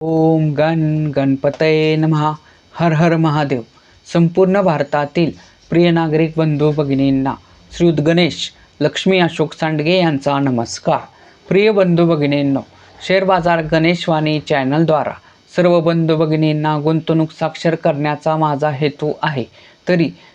ओम गण गणपतये नमहा हर हर महादेव. संपूर्ण भारतातील प्रिय नागरिक बंधू भगिनींना श्री गणेश लक्ष्मी अशोक सांडगे यांचा नमस्कार. प्रिय बंधू भगिनींनो शेअर बाजार गणेशवाणी चॅनलद्वारा सर्व बंधू भगिनींना गुंतवणूक साक्षर करण्याचा माझा हेतू आहे. तरी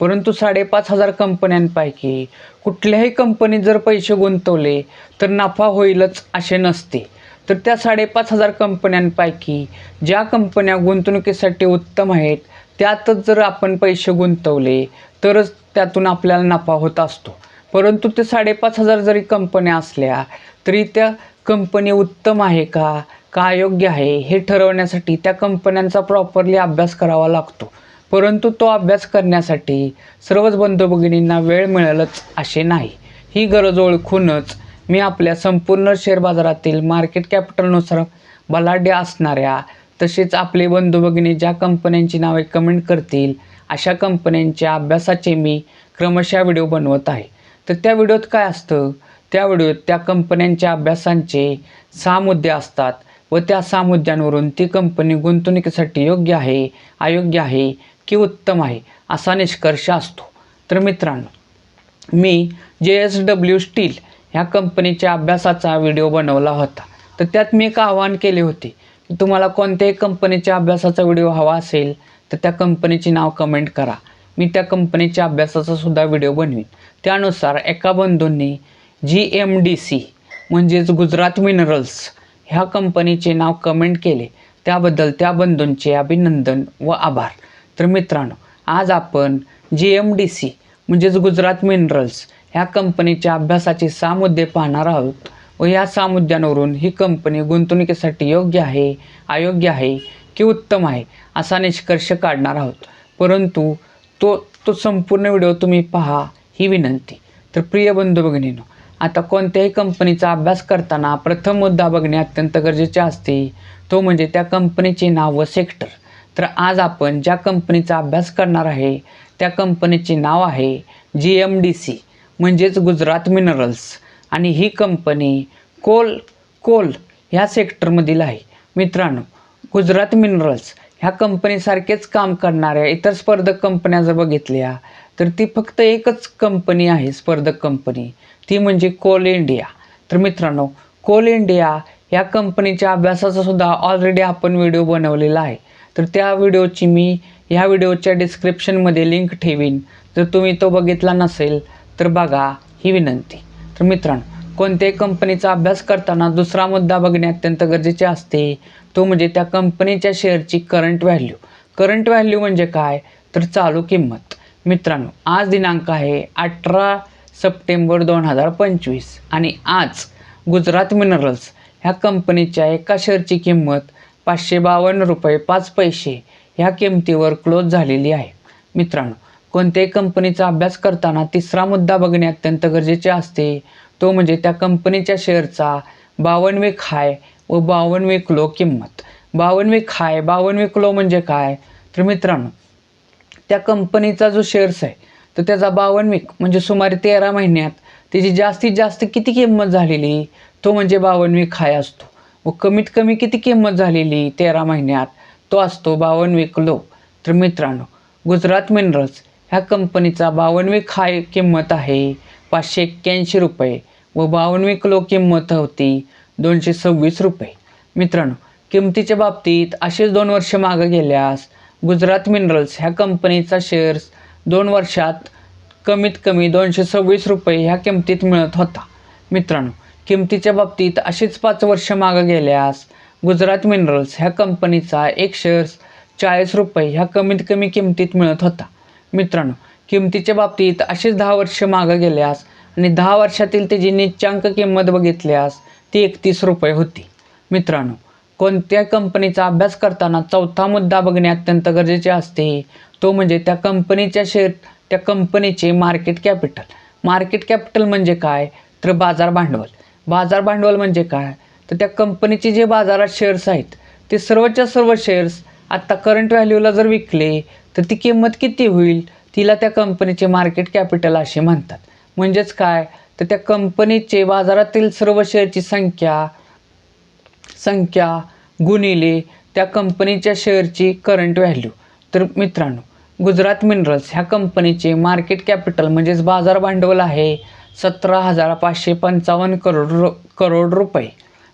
परंतु साडेपाच हजार कंपन्यांपैकी कुठल्याही कंपनीत जर पैसे गुंतवले तर नफा होईलच असे नसते. तर त्या साडेपाच हजार कंपन्यांपैकी ज्या कंपन्या गुंतवणुकीसाठी उत्तम आहेत त्यातच जर आपण पैसे गुंतवले तरच त्यातून आपल्याला नफा होत असतो. परंतु ते साडेपाच हजार जरी कंपन्या असल्या तरी त्या कंपनी उत्तम आहे का का अयोग्य आहे हे ठरवण्यासाठी त्या कंपन्यांचा प्रॉपरली अभ्यास करावा लागतो. परंतु तो अभ्यास करण्यासाठी सर्वच बंधू भगिनींना वेळ मिळेलच असे नाही. ही गरज ओळखूनच मी आपल्या संपूर्ण शेअर बाजारातील मार्केट कॅपिटलनुसार बलाढ्य असणाऱ्या तसेच आपले बंधू भगिनी ज्या कंपन्यांची नावे कमेंट करतील अशा कंपन्यांच्या अभ्यासाचे मी क्रमशः व्हिडिओ बनवत आहे. तर त्या व्हिडिओत काय असतं? त्या व्हिडिओत त्या कंपन्यांच्या अभ्यासांचे सहा मुद्दे असतात व त्या सहा मुद्द्यांवरून ती कंपनी गुंतवणुकीसाठी योग्य आहे अयोग्य आहे की उत्तम आहे असा निष्कर्ष असतो. तर मित्रांनो मी जे एस डब्ल्यू स्टील ह्या कंपनीच्या अभ्यासाचा व्हिडिओ बनवला होता. तर त्यात मी एक आवाहन केले होते की तुम्हाला कोणत्याही कंपनीच्या अभ्यासाचा व्हिडिओ हवा असेल तर त्या कंपनीचे नाव कमेंट करा. मी त्या कंपनीच्या अभ्यासाचा सुद्धा व्हिडिओ बनवीन. त्यानुसार एका बंधूंनी जी एम डी सी म्हणजेच गुजरात मिनरल्स ह्या कंपनीचे नाव कमेंट केले. त्याबद्दल त्या बंधूंचे अभिनंदन व आभार. तर मित्रांनो आज आपण जी एम डी सी म्हणजेच गुजरात मिनरल्स ह्या कंपनीच्या अभ्यासाचे सहा मुद्दे पाहणार आहोत. व या सहा मुद्द्यांवरून ही कंपनी गुंतवणुकीसाठी योग्य आहे अयोग्य आहे की उत्तम आहे असा निष्कर्ष काढणार आहोत. परंतु तो तो संपूर्ण व्हिडिओ तुम्ही पहा ही विनंती. तर प्रिय बंधू भगिनीनो आता कोणत्याही कंपनीचा अभ्यास करताना प्रथम मुद्दा बघणे अत्यंत गरजेचे असते. तो म्हणजे त्या कंपनीचे नाव व सेक्टर तर आज आपण ज्या कंपनीचा अभ्यास करणार आहे त्या कंपनीचे नाव आहे जी एम डी सी म्हणजेच गुजरात मिनरल्स. आणि ही कंपनी कोल कोल ह्या सेक्टरमधील आहे. मित्रांनो गुजरात मिनरल्स ह्या कंपनीसारखेच काम करणाऱ्या इतर स्पर्धक कंपन्या जर बघितल्या तर ती फक्त एकच कंपनी आहे स्पर्धक कंपनी. ती म्हणजे कोल इंडिया. तर मित्रांनो कोल इंडिया या कंपनीच्या अभ्यासाचा सुद्धा ऑलरेडी आपण व्हिडिओ बनवलेला आहे. तर त्या व्हिडिओची मी ह्या व्हिडिओच्या डिस्क्रिप्शनमध्ये लिंक ठेवीन. जर तुम्ही तो बघितला नसेल तर बघा ही विनंती. तर मित्रांनो कोणत्याही कंपनीचा अभ्यास करताना दुसरा मुद्दा बघणे अत्यंत गरजेचे असते. तो म्हणजे त्या कंपनीच्या शेअरची करंट व्हॅल्यू करंट व्हॅल्यू म्हणजे काय? तर चालू किंमत. मित्रांनो आज दिनांक आहे अठरा सप्टेंबर दोन हजार पंचवीस आणि आज गुजरात मिनरल्स ह्या कंपनीच्या एका शेअरची किंमत पाचशे बावन्न रुपये पाच पैसे ह्या किमतीवर क्लोज झालेली आहे. मित्रांनो कोणत्याही कंपनीचा अभ्यास करताना तिसरा मुद्दा बघणे अत्यंत गरजेचे असते. तो म्हणजे त्या कंपनीच्या शेअरचा बावनवे खाय व बावनवे किलो किंमत. बावनवे खाय बावनवे किलो म्हणजे काय? तर मित्रांनो त्या कंपनीचा जो शेअर्स आहे तर त्याचा बावन्न म्हणजे सुमारे तेरा महिन्यात त्याची जास्तीत जास्त किती किंमत झालेली? तो म्हणजे बावनवी खाय हाय असतो. व कमीत कमी किती किंमत झालेली तेरा महिन्यात? तो असतो बावनवे किलो लो तर मित्रांनो गुजरात मिनरल्स ह्या कंपनीचा बावनवे खाय हाय किंमत आहे पाचशे एक्क्याऐंशी रुपये व बावनवे किलो लो किंमत होती दोनशे सव्वीस रुपये. मित्रांनो किमतीच्या बाबतीत असेच दोन वर्ष मागं गेल्यास गुजरात मिनरल्स ह्या कंपनीचा शेअर्स दोन वर्षात कमीत कमी दोनशे सव्वीस रुपये ह्या किमतीत मिळत होता. मित्रांनो किमतीच्या बाबतीत अशीच पाच वर्ष मागं गेल्यास गुजरात मिनरल्स ह्या कंपनीचा एक शेअर्स चाळीस रुपये ह्या कमीत कमी किमतीत मिळत होता. मित्रांनो किमतीच्या बाबतीत अशीच दहा वर्ष मागं गेल्यास आणि दहा वर्षातील त्याची निच्चांक किंमत बघितल्यास ती एकतीस रुपये होती. मित्रांनो कोणत्या कंपनीचा अभ्यास करताना चौथा मुद्दा बघणे अत्यंत गरजेचे असते तो म्हणजे त्या कंपनीच्या शेअर त्या कंपनीचे मार्केट कॅपिटल मार्केट कॅपिटल म्हणजे काय? तर बाजार भांडवल. बाजार भांडवल म्हणजे काय? तर त्या कंपनीचे जे बाजारात शेअर्स आहेत ते सर्वच्या सर्व शेअर्स आत्ता करंट व्हॅल्यूला जर विकले तर ती किंमत किती होईल? तिला त्या कंपनीचे मार्केट कॅपिटल असे म्हणतात. म्हणजेच काय? तर त्या कंपनीचे बाजारातील सर्व शेअरची संख्या संख्या गुणिले त्या कंपनीच्या शेअरची करंट व्हॅल्यू तर मित्रांनो गुजरात मिनरल्स ह्या कंपनीचे मार्केट कॅपिटल म्हणजेच बाजार भांडवल आहे. सतरा हजार पाचशे पंचावन्न करोड रु करोड रुपये.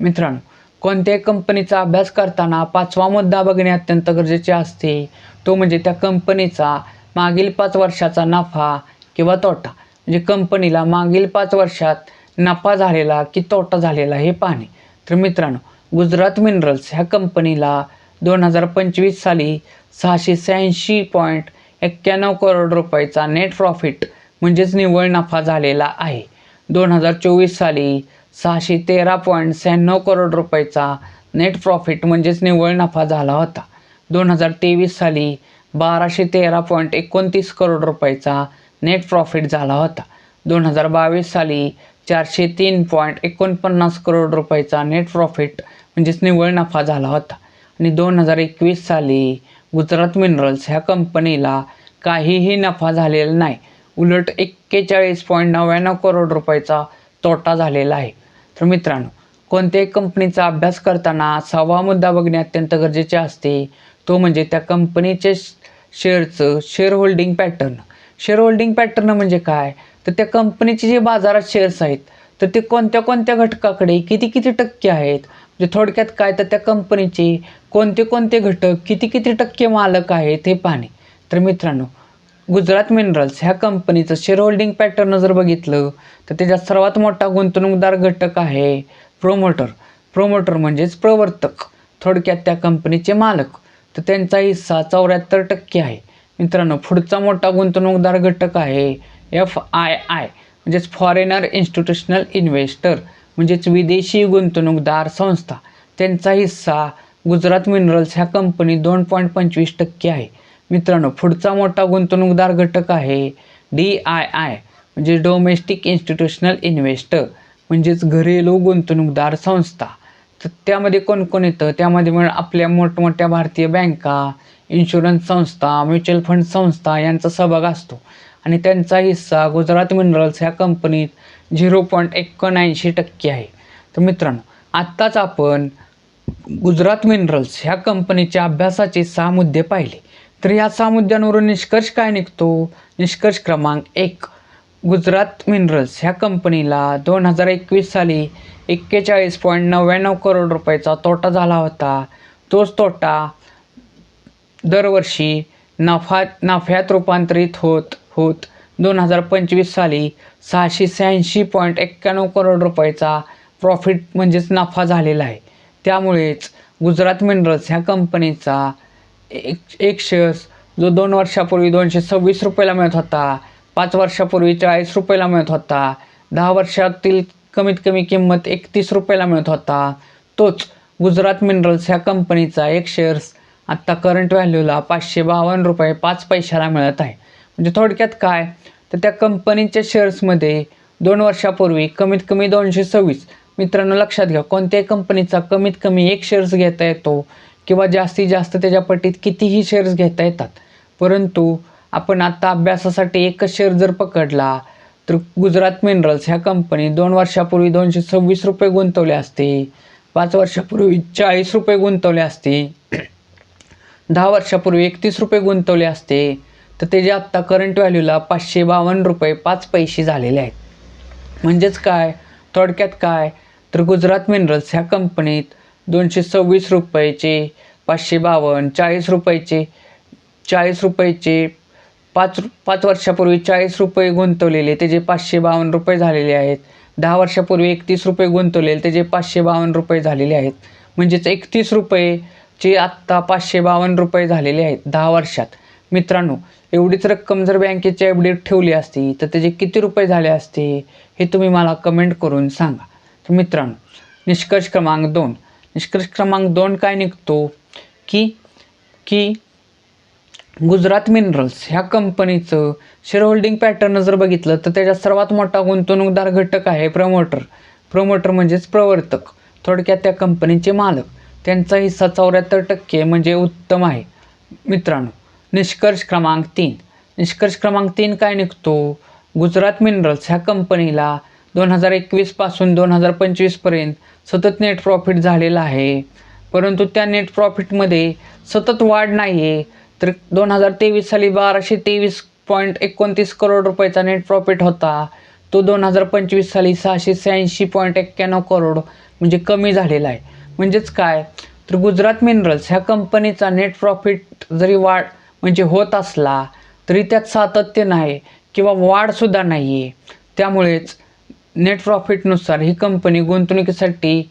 मित्रांनो कोणत्याही कंपनीचा अभ्यास करताना पाचवा मुद्दा बघणे अत्यंत गरजेचे असते. तो म्हणजे त्या कंपनीचा मागील पाच वर्षाचा नफा किंवा तोटा. म्हणजे कंपनीला मागील पाच वर्षात नफा झालेला की तोटा झालेला हे पाहणे. तर मित्रांनो गुजरात मिनरल्स ह्या कंपनीला दोन हजार पंचवीस साली सहाशे शहाऐंशी पॉईंट एक्क्याण्णव करोड रुपयाचा नेट प्रॉफिट म्हणजेच निव्वळ नफा झालेला आहे. दोन हजार चोवीस साली सहाशे तेरा पॉईंट शहाण्णव करोड रुपयाचा नेट प्रॉफिट म्हणजेच निव्वळ नफा झाला होता. दोन हजार तेवीस साली बाराशे तेरा पॉईंट एकोणतीस करोड रुपयाचा नेट प्रॉफिट झाला होता. दोन हजार बावीस साली चारशे तीन पॉईंट एकोणपन्नास करोड रुपयाचा नेट प्रॉफिट म्हणजेच निव्वळ नफा झाला होता. आणि दोन हजार एकवीस साली गुजरात मिनरल्स ह्या कंपनीला काहीही नफा झालेला नाही. उलट एक्केचाळीस पॉईंट नव्याण्णव करोड रुपयाचा तोटा झालेला आहे. तर मित्रांनो कोणत्याही कंपनीचा अभ्यास करताना सहावा मुद्दा बघणे अत्यंत गरजेचे असते. तो म्हणजे त्या कंपनीचे शेअरचं share holding pattern share holding pattern म्हणजे काय? तर त्या कंपनीचे जे बाजारात शेअर्स आहेत तर ते कोणत्या कोणत्या घटकाकडे किती किती टक्के आहेत? म्हणजे थोडक्यात काय? तर त्या कंपनीचे कोणते कोणते घटक किती किती टक्के मालक आहेत हे पाहणे. तर मित्रांनो गुजरात मिनरल्स ह्या कंपनीचं शेअर होल्डिंग पॅटर्न जर बघितलं तर त्याच्यात सर्वात मोठा गुंतवणूकदार घटक आहे प्रोमोटर प्रोमोटर म्हणजेच प्रवर्तक. थोडक्यात त्या कंपनीचे मालक. तर त्यांचा हिस्सा चौऱ्याहत्तर टक्के आहे. मित्रांनो पुढचा मोठा गुंतवणूकदार घटक आहे एफ आय आय म्हणजेच फॉरेनर इन्स्टिट्यूशनल इन्व्हेस्टर म्हणजेच विदेशी गुंतवणूकदार संस्था. त्यांचा हिस्सा गुजरात मिनरल्स ह्या कंपनी दोन पॉईंट पंचवीस टक्के आहे. मित्रांनो पुढचा मोठा गुंतवणूकदार घटक आहे डी आय आय म्हणजे डोमेस्टिक इन्स्टिट्यूशनल इन्व्हेस्टर म्हणजेच घरेलू गुंतवणूकदार संस्था. तर त्यामध्ये कोण कोण येतं? त्यामध्ये मग आपल्या मोठमोठ्या भारतीय बँका इन्शुरन्स संस्था म्युच्युअल फंड संस्था यांचा सहभाग असतो. आणि त्यांचा हिस्सा गुजरात मिनरल्स ह्या कंपनीत झिरो पॉईंट एकोणऐंशी टक्के आहे. तर मित्रांनो आत्ताच आपण गुजरात मिनरल्स ह्या कंपनीच्या अभ्यासाचे सहा मुद्दे पाहिले. तर या सहा मुद्द्यांवरून निष्कर्ष काय निघतो? निष्कर्ष क्रमांक एक गुजरात मिनरल्स ह्या कंपनीला दोन हजार एकवीस साली एक्केचाळीस पॉईंट नव्याण्णव करोड रुपयाचा तोटा झाला होता. तोच तोटा दरवर्षी नफा नफ्यात रूपांतरित होत होत. दोन हजार पंचवीस साली सहाशे शहाऐंशी पॉईंट एक्क्याण्णव करोड रुपयाचा प्रॉफिट म्हणजेच नफा झालेला आहे. त्यामुळेच गुजरात मिनरल्स ह्या कंपनीचा एक एक शेअर्स जो दोन वर्षापूर्वी दोनशे सव्वीस रुपयाला मिळत होता पाच वर्षापूर्वी चाळीस रुपयाला मिळत होता दहा वर्षातील कमीत कमी किंमत एकतीस रुपयाला मिळत होता तोच गुजरात मिनरल्स ह्या कंपनीचा एक शेअर्स आत्ता करंट व्हॅल्यूला पाचशे बावन्न रुपये पाच पैशाला मिळत आहे. म्हणजे थोडक्यात काय? तर त्या कंपनीच्या शेअर्समध्ये दोन वर्षापूर्वी कमीत कमी दोनशे सव्वीस. मित्रांनो लक्षात घ्या कोणत्याही कंपनीचा कमीत कमी एक शेअर्स घेता येतो किंवा जास्तीत जास्त त्याच्या पटीत कितीही शेअर्स घेता येतात. परंतु आपण आत्ता अभ्यासासाठी एकच शेअर जर पकडला तर गुजरात मिनरल्स ह्या कंपनी दोन वर्षापूर्वी दोनशे सव्वीस रुपये गुंतवले असते पाच वर्षापूर्वी चाळीस रुपये गुंतवले असते दहा वर्षापूर्वी एकतीस रुपये गुंतवले असते तर त्याचे आत्ता करंट व्हॅल्यूला पाचशे बावन्न रुपये पाच पैसे झालेले आहेत. म्हणजेच काय? थोडक्यात काय? तर गुजरात मिनरल्स ह्या कंपनीत दोनशे सव्वीस रुपयाचे पाचशे बावन्न चाळीस रुपयाचे चाळीस रुपयाचे पाच पाच वर्षापूर्वी चाळीस रुपये गुंतवलेले त्याचे पाचशे बावन्न रुपये झालेले आहेत. दहा वर्षापूर्वी एकतीस रुपये गुंतवलेले त्याचे पाचशे बावन्न रुपये झालेले आहेत. म्हणजेच एकतीस रुपयेचे आत्ता पाचशे बावन्न रुपये झालेले आहेत दहा वर्षात. मित्रांनो एवढीच रक्कम जर बँकेची अपडेट ठेवली असती तर त्याचे किती रुपये झाले असते हे तुम्ही मला कमेंट करून सांगा. तर मित्रांनो निष्कर्ष क्रमांक दोन. निष्कर्ष क्रमांक दोन काय निघतो? की की गुजरात मिनरल्स ह्या कंपनीचं शेअर होल्डिंग पॅटर्न जर बघितलं तर त्याच्यात सर्वात मोठा गुंतवणूकदार घटक आहे प्रमोटर प्रमोटर म्हणजेच प्रवर्तक. थोडक्यात त्या कंपनीचे मालक. त्यांचा हिस्सा चौऱ्याहत्तर टक्के म्हणजे उत्तम आहे. मित्रांनो निष्कर्ष क्रमांक तीन. निष्कर्ष क्रमांक तीन काय निघतो? गुजरात मिनरल्स ह्या कंपनीला दोन हजार एकवीसपासून दोन हजार पंचवीसपर्यंत सतत नेट प्रॉफिट झालेला आहे. परंतु त्या नेट प्रॉफिटमध्ये सतत वाढ नाही आहे तर दोन हजार तेवीस साली बाराशे तेवीस पॉईंट एकोणतीस करोड रुपयाचा नेट प्रॉफिट होता. तो दोन हजार पंचवीस साली सहाशे शहाऐंशी पॉईंट एक्क्याण्णव करोड म्हणजे कमी झालेला आहे. म्हणजेच काय? तर गुजरात मिनरल्स ह्या कंपनीचा नेट प्रॉफिट जरी वाढ म्हणजे होत असला तरी त्यात सातत्य नाही किंवा वाढसुद्धा नाही आहे त्यामुळेच नेट प्रॉफिटनुसार ही कंपनी गुंतवणुकीसाठी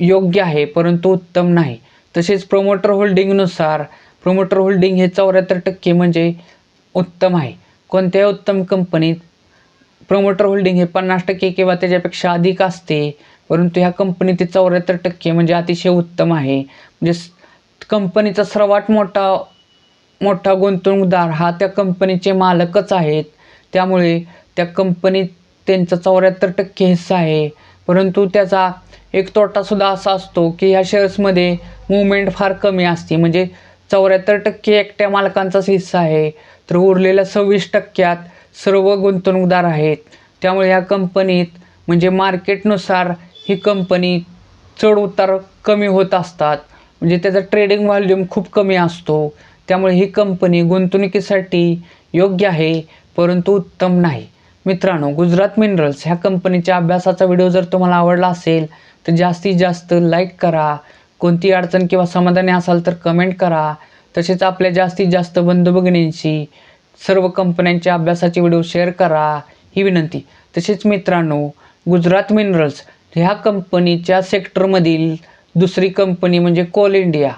योग्य आहे परंतु उत्तम नाही. तसेच प्रोमोटर होल्डिंगनुसार प्रोमोटर होल्डिंग हे चौऱ्याहत्तर टक्के म्हणजे उत्तम आहे. कोणत्याही उत्तम कंपनीत प्रमोटर होल्डिंग हे पन्नास टक्के किंवा त्याच्यापेक्षा अधिक असते परंतु ह्या कंपनीत ते चौऱ्याहत्तर टक्के म्हणजे अतिशय उत्तम आहे. म्हणजे कंपनीचा सर्वात मोठा मोठा गुंतवणूकदार हा त्या कंपनीचे मालकच आहेत. त्यामुळे त्या कंपनीत त्यांचा चौऱ्याहत्तर टक्के हिस्सा आहे. परंतु त्याचा एक तोटासुद्धा असा असतो की ह्या शेअर्समध्ये मुवमेंट फार कमी असते. म्हणजे चौऱ्याहत्तर टक्के एकट्या मालकांचाच हिस्सा आहे. तर उरलेल्या सव्वीस टक्क्यात सर्व गुंतवणूकदार आहेत. त्यामुळे ह्या कंपनीत म्हणजे मार्केटनुसार ही कंपनी चढ उतार कमी होत असतात. म्हणजे त्याचा ट्रेडिंग व्हॉल्यूम खूप कमी असतो. त्यामुळे ही कंपनी गुंतवणुकीसाठी योग्य आहे परंतु उत्तम नाही. मित्रांनो गुजरात मिनरल्स ह्या कंपनीच्या अभ्यासाचा व्हिडिओ जर तुम्हाला आवडला असेल तर जास्तीत जास्त लाईक करा. कोणती अडचण किंवा समाधानी असाल तर कमेंट करा. तसेच आपल्या जास्तीत जास्त बंधू भगिनींशी सर्व कंपन्यांच्या अभ्यासाचे व्हिडिओ शेअर करा ही विनंती. तसेच मित्रांनो गुजरात मिनरल्स ह्या कंपनीच्या सेक्टरमधील दुसरी कंपनी म्हणजे कोल इंडिया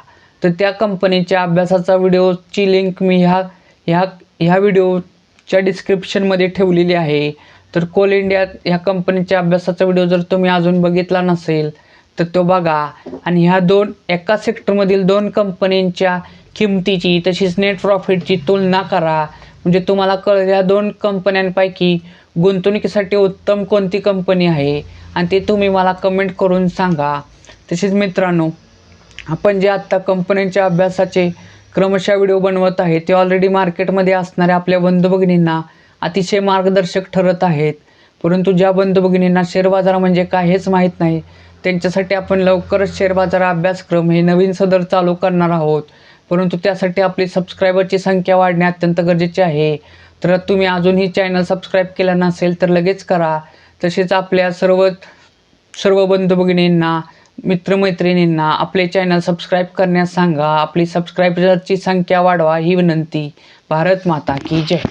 तर त्या कंपनीच्या अभ्यासाचा व्हिडिओची लिंक मी ह्या ह्या ह्या व्हिडिओ च्या डिस्क्रिप्शनमध्ये ठेवलेली आहे. तर कोल इंडिया ह्या कंपनीच्या अभ्यासाचा व्हिडिओ जर तुम्ही अजून बघितला नसेल तर तो बघा. आणि ह्या दोन एका सेक्टरमधील दोन कंपन्यांच्या किमतीची तशीच नेट प्रॉफिटची तुलना करा. म्हणजे तुम्हाला कळेल या दोन कंपन्यांपैकी गुंतवणुकीसाठी उत्तम कोणती कंपनी आहे. आणि ते तुम्ही मला कमेंट करून सांगा. तसेच मित्रांनो आपण जे आत्ता कंपन्यांच्या अभ्यासाचे क्रमशः व्हिडिओ बनवत आहे. ते ऑलरेडी मार्केटमध्ये असणाऱ्या आपल्या बंधू भगिनींना अतिशय मार्गदर्शक ठरत आहेत. परंतु ज्या बंधू भगिनींना शेअर बाजार म्हणजे काय हेच माहीत नाही त्यांच्यासाठी आपण लवकरच शेअर बाजार अभ्यासक्रम हे नवीन सदर चालू करणार आहोत. परंतु त्यासाठी आपली सबस्क्रायबरची संख्या वाढणे अत्यंत गरजेचे आहे. तर तुम्ही अजूनही चॅनल सबस्क्राईब केलं नसेल तर लगेच करा. तसेच आपल्या सर्व सर्व बंधू भगिनींना मित्रमैत्रिणींना आपले चॅनल सबस्क्राईब करण्यास सांगा. आपली सबस्क्रायबरची संख्या वाढवा. ही विनंती. भारत माता की जय.